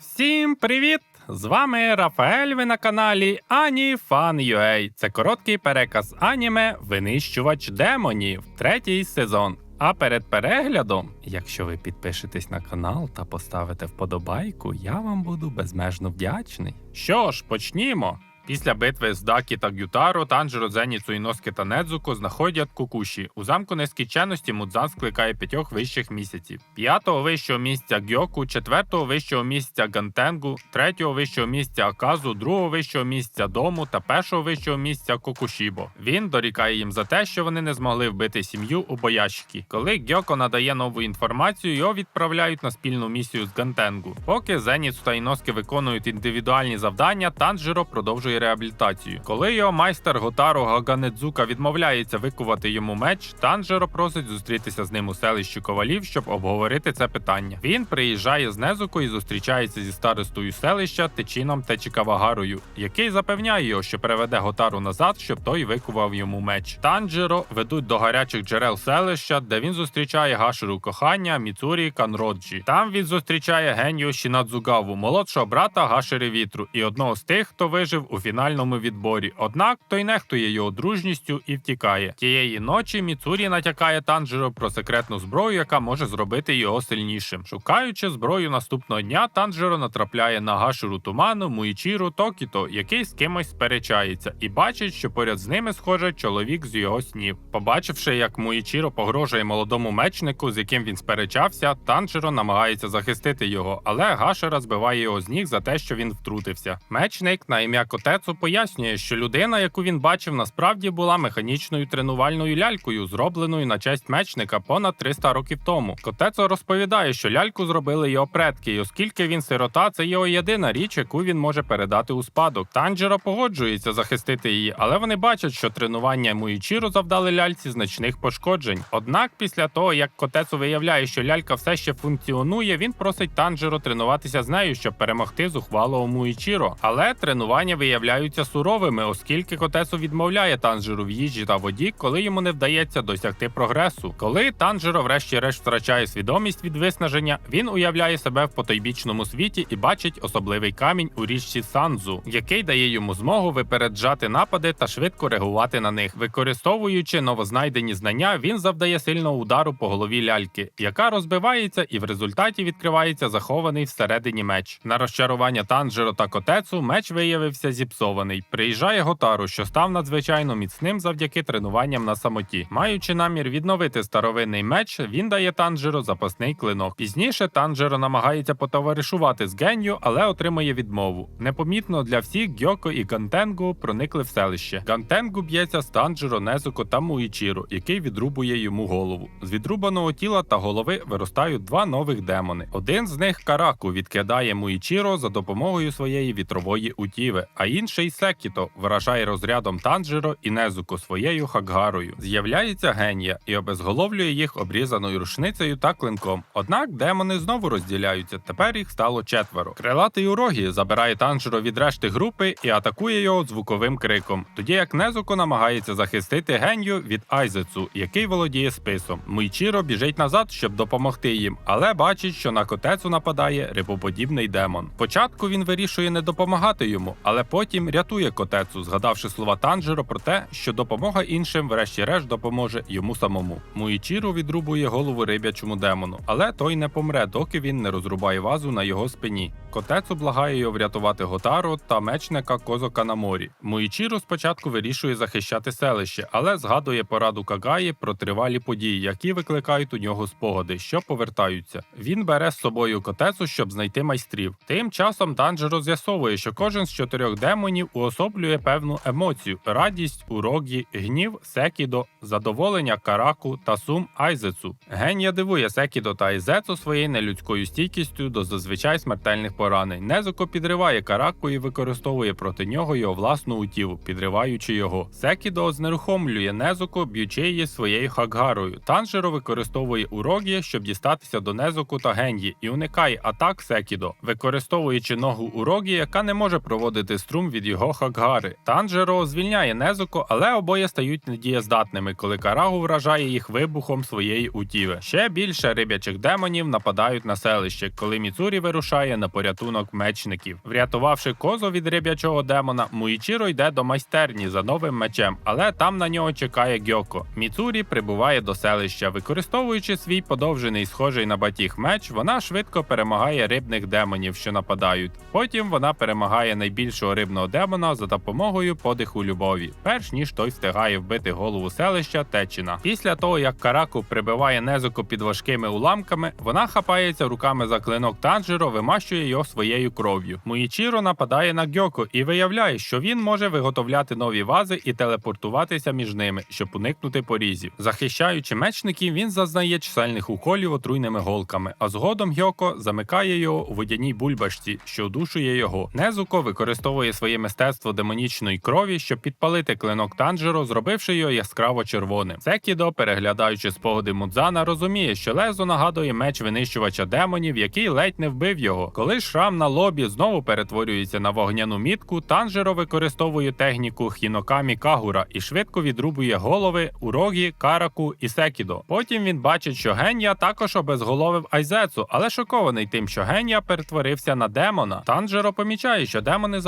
Всім привіт! З вами Рафаель. Ви на каналі AniFan.ua. Це короткий переказ аніме Винищувач демонів, третій сезон. А перед переглядом, якщо ви підпишетесь на канал та поставите вподобайку, я вам буду безмежно вдячний. Що ж, почнімо. Після битви з Дакі та Гютаро, Танжеро, Зеніцу, Іноскі та Недзуко знаходять Кукуші. У замку нескінченності Мудзан скликає п'ятьох вищих місяців: п'ятого вищого місця Гьоку, четвертого вищого місця Гантенгу, третього вищого місця Аказу, другого вищого місця Дому та першого вищого місця Кокушібо. Він дорікає їм за те, що вони не змогли вбити сім'ю у боячки. Коли Гьоко надає нову інформацію, його відправляють на спільну місію з Гантенгу. Поки Зеніцу та Іноскі виконують індивідуальні завдання, Танжеро продовжує реабілітацію. Коли його майстер Готаро Гаганедзука відмовляється викувати йому меч, Танжеро просить зустрітися з ним у селищі ковалів, щоб обговорити це питання. Він приїжджає з Незуко і зустрічається зі старостою селища Течіном Течікавагарою, який запевняє його, що приведе Готару назад, щоб той викував йому меч. Танжеро ведуть до гарячих джерел селища, де він зустрічає Гашеру кохання Міцурі Канроджі. Там він зустрічає Геню Шінадзугаву, молодшого брата Гашери Вітру, і одного з тих, хто вижив у фінальному відборі. Однак той нехтує його дружністю і втікає. Тієї ночі Міцурі натякає Танжеро про секретну зброю, яка може зробити його сильнішим. Шукаючи зброю наступного дня, Танжеро натрапляє на Гашеру Туману, Муїчіру Токіто, який з кимось сперечається, і бачить, що поряд з ними схоже чоловік з його снів. Побачивши, як Муїчіро погрожує молодому мечнику, з яким він сперечався, Танжеро намагається захистити його, але Гашера збиває його з ніг за те, що він втрутився. Мечник на ім'я Котецу пояснює, що людина, яку він бачив, насправді була механічною тренувальною лялькою, зробленою на честь мечника понад 300 років тому. Котецо розповідає, що ляльку зробили його предки, і оскільки він сирота, це його єдина річ, яку він може передати у спадок. Танджеро погоджується захистити її, але вони бачать, що тренування Муїчіро завдали ляльці значних пошкоджень. Однак, після того як Котецу виявляє, що лялька все ще функціонує, він просить Танджеро тренуватися з нею, щоб перемогти зухвалого Муїчіро. Але тренування виявляються суровими, оскільки Котесу відмовляє Танжеру в їжі та воді, коли йому не вдається досягти прогресу. Коли Танжеро, врешті-решт, втрачає свідомість від виснаження, він уявляє себе в потойбічному світі і бачить особливий камінь у річці Санзу, який дає йому змогу випереджати напади та швидко реагувати на них. Використовуючи новознайдені знання, він завдає сильного удару по голові ляльки, яка розбивається, і в результаті відкривається захований всередині меч. На розчарування Танжеро та Котецу меч виявився зіпсований. Приїжджає Готару, що став надзвичайно міцним завдяки тренуванням на самоті. Маючи намір відновити старовинний меч, він дає Танжеро запасний клинок. Пізніше Танжеро намагається потоваришувати з Генью, але отримує відмову. Непомітно для всіх Гьоко і Гантенгу проникли в селище. Гантенгу б'ється з Танжеро, Незуко та Муїчіро, який відрубує йому голову. З відрубаного тіла та голови виростають два нових демони. Один з них Караку відкидає Муїчіро за допомогою своєї вітрової утіви, а інший Секіто вражає розрядом Танжеро і Незуко своєю хакгарою. З'являється генія і обезголовлює їх обрізаною рушницею та клинком. Однак демони знову розділяються. Тепер їх стало четверо. Крилатий урогі забирає Танжеро від решти групи і атакує його звуковим криком. Тоді як Незуко намагається захистити генію від Айзецу, який володіє списом. Муйчіро біжить назад, щоб допомогти їм, але бачить, що на котецу нападає рибоподібний демон. Спочатку він вирішує не допомагати йому, але потім рятує котецу, згадавши слова Танжеро про те, що допомога іншим, врешті-решт, допоможе йому самому. Муїчіро відрубує голову рибячому демону, але той не помре, доки він не розрубає вазу на його спині. Котецу благає його врятувати Готаро та мечника Козока на морі. Муїчіро спочатку вирішує захищати селище, але згадує пораду Кагаї про тривалі події, які викликають у нього спогади, що повертаються. Він бере з собою котецу, щоб знайти майстрів. Тим часом Танжеро з'ясовує, що кожен з чотирьох демонів уособлює певну емоцію: радість, урогі, гнів, секідо, задоволення, караку та сум айзецу. Генія дивує Секідо та Айзецу своєю нелюдською стійкістю до зазвичай смертельних поранень. Незуко підриває караку і використовує проти нього його власну утіву, підриваючи його. Секідо знерухомлює Незуко, б'ючи її своєю хакгарою. Танжеро використовує урогі, щоб дістатися до Незуку та Генї, і уникає атак Секідо, використовуючи ногу урогі, яка не може проводити струм від його хакгари. Танжеро звільняє Незуко, але обоє стають недієздатними, коли Карагу вражає їх вибухом своєї утіви. Ще більше рибячих демонів нападають на селище, коли Міцурі вирушає на порятунок порятунок мечників. Врятувавши козу від риб'ячого демона, Муїчіро йде до майстерні за новим мечем, але там на нього чекає Гьоко. Міцурі прибуває до селища. Використовуючи свій подовжений, схожий на батіг меч, вона швидко перемагає рибних демонів, що нападають. Потім вона перемагає найбільшого рибного демона за допомогою подиху любові, перш ніж той встигає вбити голову селища Течіна. Після того, як Караку прибиває Незуко під важкими уламками, вона хапається руками за клинок Танжеро, вимащує його своєю кров'ю. Муїчіро нападає на Гьоко і виявляє, що він може виготовляти нові вази і телепортуватися між ними, щоб уникнути порізів. Захищаючи мечників, він зазнає чисельних уколів отруйними голками, а згодом Гьоко замикає його у водяній бульбашці, що удушує його. Незуко використовує своє мистецтво демонічної крові, щоб підпалити клинок Танжеро, зробивши його яскраво червоним. Секідо, переглядаючи спогади Мудзана, розуміє, що лезо нагадує меч винищувача демонів, який ледь не вбив його. Коли шрам на лобі знову перетворюється на вогняну мітку, Танжеро використовує техніку Хінокамі Кагура і швидко відрубує голови Урогі, Караку і Секідо. Потім він бачить, що Генія також обезголовив Айзецу, але шокований тим, що Генія перетворився на демона. Танжеро помічає, що демони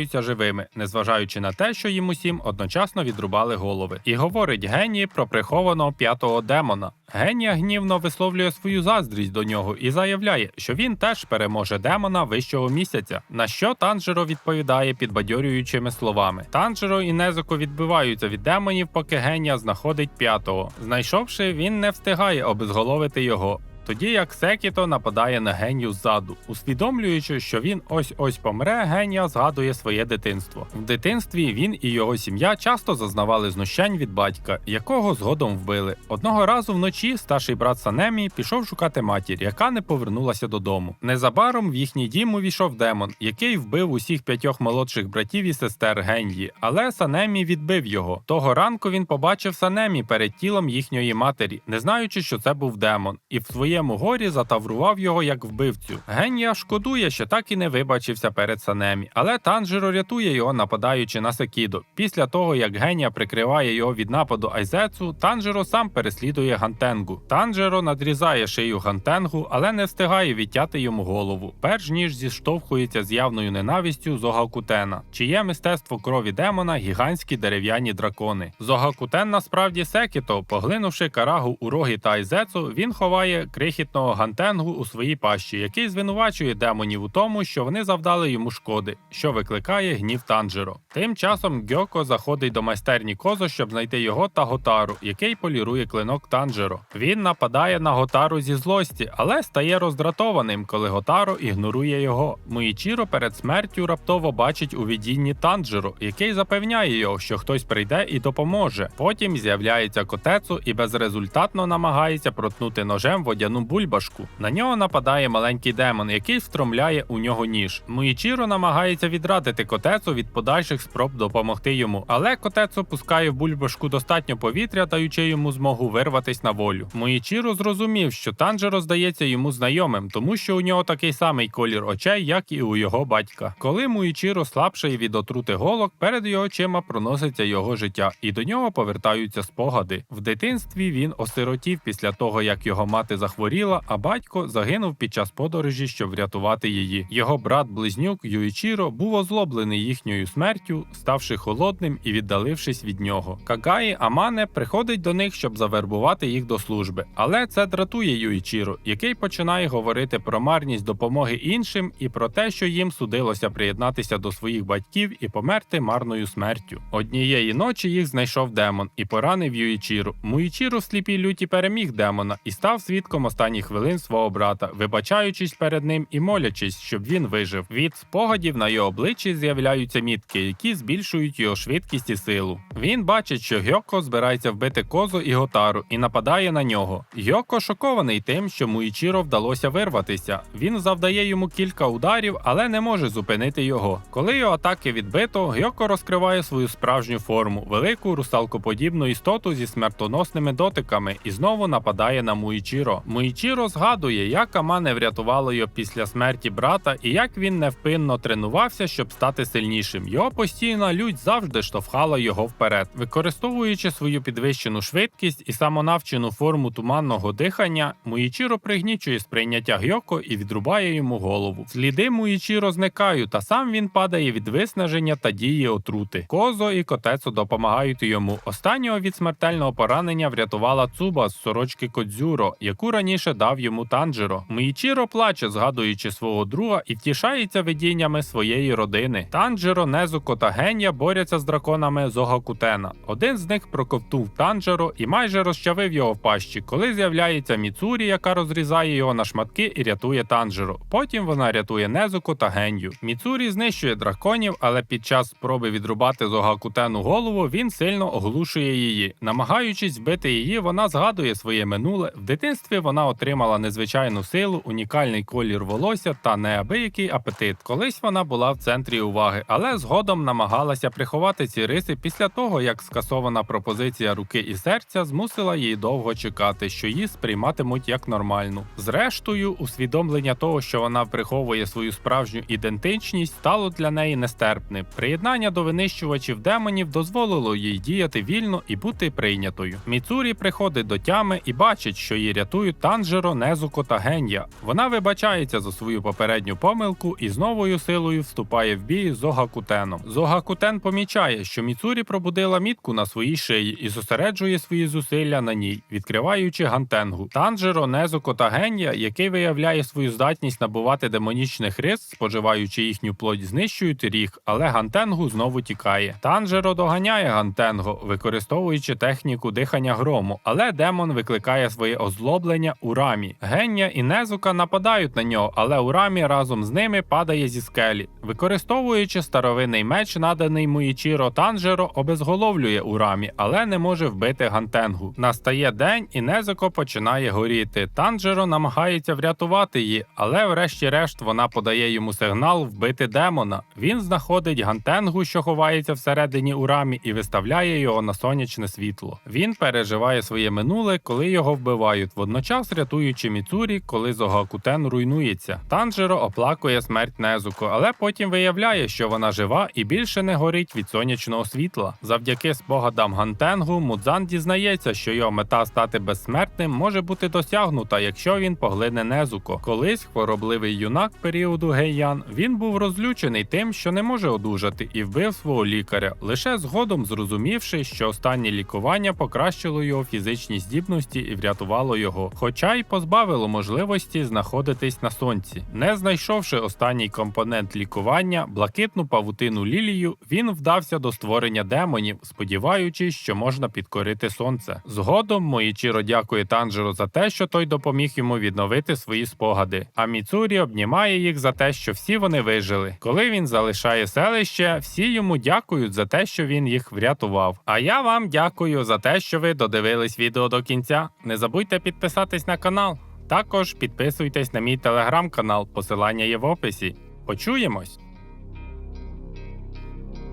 залишаються живими, незважаючи на те, що їм усім одночасно відрубали голови, і говорить Генії про прихованого п'ятого демона. Генія гнівно висловлює свою заздрість до нього і заявляє, що він теж переможе демона вищого місяця. На що Танжеро відповідає підбадьорюючими словами. Танжеро і Незуко відбиваються від демонів, поки Генія знаходить п'ятого. Знайшовши, він не встигає обезголовити його. Тоді як Секіто нападає на генію ззаду, усвідомлюючи, що він ось ось помре, генія згадує своє дитинство. В дитинстві він і його сім'я часто зазнавали знущань від батька, якого згодом вбили. Одного разу вночі старший брат Санемі пішов шукати матір, яка не повернулася додому. Незабаром в їхній дім увійшов демон, який вбив усіх п'ятьох молодших братів і сестер Генії, але Санемі відбив його. Того ранку він побачив Санемі перед тілом їхньої матері, не знаючи, що це був демон, і в своєму горі затаврував його як вбивцю. Генія шкодує, що так і не вибачився перед Санемі, але Танжеро рятує його, нападаючи на Секідо. Після того, як Генія прикриває його від нападу Айзецу, Танжеро сам переслідує Гантенгу. Танжеро надрізає шию Гантенгу, але не встигає відтяти йому голову, перш ніж зіштовхується з явною ненавистю Зогакутена, чиє мистецтво крові демона гігантські дерев'яні дракони. Зогакутен насправді Секіто, поглинувши карагу у рогі та Айзецу, він ховає крихітного Гантенгу у своїй пащі, який звинувачує демонів у тому, що вони завдали йому шкоди, що викликає гнів Танжеро. Тим часом Гьоко заходить до майстерні Козо, щоб знайти його та Готару, який полірує клинок Танжеро. Він нападає на Готару зі злості, але стає роздратованим, коли Готаро ігнорує його. Муїчіро перед смертю раптово бачить у видінні Танжеро, який запевняє його, що хтось прийде і допоможе. Потім з'являється котецу і безрезультатно намагається протнути ножем водяну бульбашку. На нього нападає маленький демон, який встромляє у нього ніж. Муїчіро намагається відрадити котецу від подальших спроб допомогти йому, але котецу пускає в бульбашку достатньо повітря, даючи йому змогу вирватись на волю. Муїчіро зрозумів, що Танжеро здається йому знайомим, тому що у нього такий самий колір очей, як і у його батька. Коли Муїчіро слабшає від отрути голок, перед його очима проноситься його життя, і до нього повертаються спогади. В дитинстві він осиротів після того, як його мати захворіла, а батько загинув під час подорожі, щоб врятувати її. Його брат-близнюк Юїчіро був озлоблений їхньою смертю, ставши холодним і віддалившись від нього. Кагаї Амане приходить до них, щоб завербувати їх до служби, але це дратує Юїчіро, який починає говорити про марність допомоги іншим і про те, що їм судилося приєднатися до своїх батьків і померти марною смертю. Однієї ночі їх знайшов демон і поранив Юїчіру. Муїчіру в сліпій люті переміг демона і став свідком останніх хвилин свого брата, вибачаючись перед ним і молячись, щоб він вижив. Від спогадів на його обличчі з'являються мітки, які збільшують його швидкість і силу. Він бачить, що Гьоко збирається вбити козу і готару і нападає на нього. Гьоко шокований тим, що Муїчіро вдалося вирватися. Він завдає йому кілька ударів, але не може зупинити його. Коли його атаки відбито, Гьоко розкриває свою справжню форму, велику русалкоподібну істоту зі смертоносними дотиками і знову нападає на Муїчіро. Муїчіро згадує, як Амане врятувало його після смерті брата і як він невпинно тренувався, щоб стати сильнішим. Його постійна лють завжди штовхала його вперед, використовуючи свою підвищену швидкість і самонавчену форму туманного дихання. Муїчіро пригнічує сприйняття Гьоко і відрубає йому голову. Сліди Муїчіро зникають, та сам він падає від виснаження та дії отрути. Козо і котецо допомагають йому. Останнього від смертельного поранення врятувала Цуба з сорочки Кодзюро, яку раніше дав йому Танджиро. Муїчіро плаче, згадуючи свого друга, і втішається видіннями своєї родини. Танджиро, Незуко та Ген'я борються з драконами Зогакутена. Один з них проковтув Танджиро і майже розчавив його в пащі, коли з'являється Міцурі, яка розрізає його на шматки і рятує Танджиро. Потім вона рятує Незуко та Генью. Міцурі знищує драконів, але під час спроби відрубати Зогакутену голову він сильно оглушує її. Намагаючись вбити її, вона згадує своє минуле. В дитинстві вона отримала незвичайну силу, унікальний колір волосся та неабиякий апетит. Колись вона була в центрі уваги, але згодом намагалася приховати ці риси після того, як скасована пропозиція руки і серця змусила її довго чекати, що її сприйматимуть як нормальну. Зрештою, усвідомлення того, що вона приховує свою справжню ідентичність, стало для неї нестерпним. Приєднання до винищувачів демонів дозволило їй діяти вільно і бути прийнятою. Міцурі приходить до тями і бачить, що її рятують Танжеро, Незуко та Ген'я. Вона вибачається за свою попередню помилку і з новою силою вступає в бій з Огакутеном. Зогакутен помічає, що Міцурі пробудила мітку на своїй шиї і зосереджує свої зусилля на ній, відкриваючи гантенгу. Танжеро, Незуко та Ген'я, який виявляє свою здатність набувати демонічних рис, споживаючи їхню плоть, знищують ріг, але гантенгу знову тікає. Танжеро доганяє гантенго, використовуючи техніку дихання грому, але демон викликає своє озлоблення у рамі. Ген'я і Незука нападають на нього, але у рамі разом з ними падає зі скелі. Використовуючи старовинний меч, наданий Муїчіро Танжеро, обезголовлює у рамі, але не може вбити гантенгу. Настає день, і Незуко починає горіти. Танжеро намагається врятувати її, але врешті-решт вона подає йому сигнал вбити демона. Він знаходить гантенгу, що ховається всередині у рамі, і виставляє його на сонячне світло. Він переживає своє минуле, коли його вбивають, водночас рятуючи Міцурі, коли Зогакутен руйнується. Танжеро оплакує смерть Незуко, але потім виявляє, що вона жива і більше не горить від сонячного світла. Завдяки спогадам Гантенгу Мудзан дізнається, що його мета стати безсмертним може бути досягнута, якщо він поглине Незуко. Колись хворобливий юнак періоду Гейян він був розлючений тим, що не може одужати, і вбив свого лікаря, лише згодом зрозумівши, що останнє лікування покращило його фізичні здібності і врятувало його, хоча й позбавило можливості знаходитись на сонці. Не знайшовши останній компонент лікування, блакитну павутину лілію, він вдався до створення демонів, сподіваючись, що можна підкорити сонце. Згодом Моїчіро дякує Танжеру за те, що той допоміг йому відновити свої спогади. А Міцурі обнімає їх за те, що всі вони вижили. Коли він залишає селище, всі йому дякують за те, що він їх врятував. А я вам дякую за те, що ви додивились відео до кінця. Не забудьте підписатись на канал. Також підписуйтесь на мій телеграм-канал, посилання є в описі. Почуємось!